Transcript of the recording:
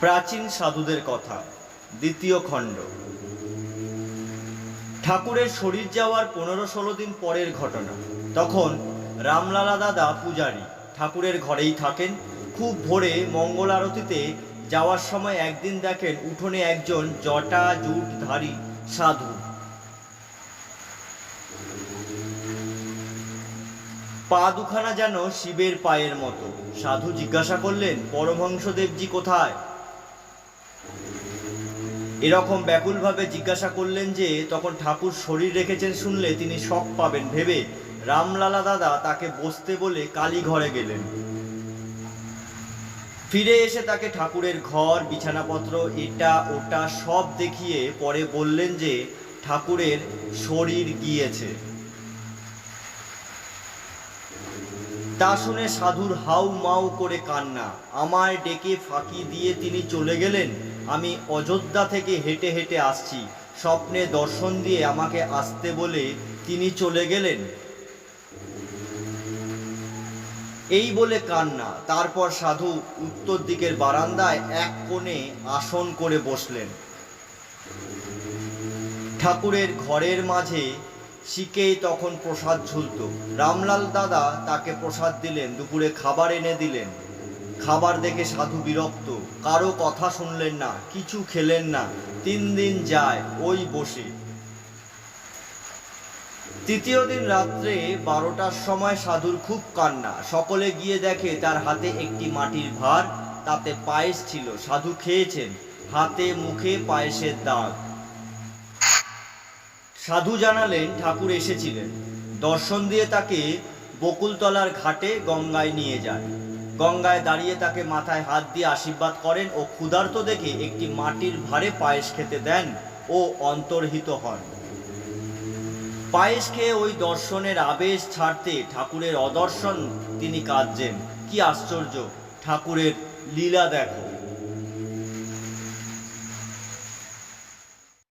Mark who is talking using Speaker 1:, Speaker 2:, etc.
Speaker 1: প্রাচীন সাধুদের কথা, দ্বিতীয় খণ্ড। ঠাকুরের শরীর যাওয়ার পনেরো ষোলো দিন পরের ঘটনা। তখন রামলালা দাদা পূজারী ঠাকুরের ঘরেই থাকেন। খুব ভোরে মঙ্গল আরতিতে যাওয়ার সময় একদিন দেখেন উঠোনে একজন জটা জুটধারী সাধু। পা দুখানা যেন শিবের পায়ের মতো। সাধু জিজ্ঞাসা করলেন, পরমহংসদেবজি কোথায়? এরকম ব্যাকুলভাবে জিজ্ঞাসা করলেন যে, তখন ঠাকুর শরীর রেখেছেন শুনলে তিনি শখ পাবেন। ভেবে রামলালা দাদা তাকে বসতে বলে কালী ঘরে গেলেন। ফিরে এসে তাকে ঠাকুরের ঘর, বিছানাপত্র, এটা, ওটা সব দেখিয়ে পরে বললেন যে, ঠাকুরের শরীর গিয়েছে। তা শুনে সাধুর হাউ মাউ করে কান্না। আমায় ডেকে ফাঁকি দিয়ে তিনি চলে গেলেন। আমি অযোধ্যা থেকে হেঁটে হেঁটে আসছি। স্বপ্নে দর্শন দিয়ে আমাকে আসতে বলে তিনি চলে গেলেন। এই বলে কান্না। তারপর সাধু উত্তর দিকের বারান্দায় এক কোণে আসন করে বসলেন। ঠাকুরের ঘরের মাঝে শিকেই তখন প্রসাদ ঝুলত। রামলাল দাদা তাকে প্রসাদ দিলেন, দুপুরে খাবার এনে দিলেন। খাবার দেখে সাধু বিরক্ত। কারও কথা শুনলেন না, কিছু খেলেন না। তিন দিন যায়, ওই বসে। তৃতীয় দিন রাত্রে বারোটার সময় সাধুর খুব কান্না। সকলে গিয়ে দেখে তার হাতে একটি মাটির ভার, তাতে পায়েস ছিল। সাধু খেয়েছেন, হাতে মুখে পায়েসের দাগ। সাধু জানালেন, ঠাকুর এসেছিলেন। দর্শন দিয়ে তাকে বকুলতলার ঘাটে গঙ্গায় নিয়ে যায় গঙ্গায় দাঁড়িয়ে তাকে মাথায় হাত দিয়ে আশীর্বাদ করেন ও ক্ষুধার্ত দেখে একটি মাটির ভারে পায়েস খেতে দেন ও অন্তর্হিত হন। পায়েস খেয়ে ওই দর্শনের আবেশ ছাড়তে ঠাকুরের অদর্শন তিনি কাঁদছেন। কি আশ্চর্য, ঠাকুরের লীলা দেখো।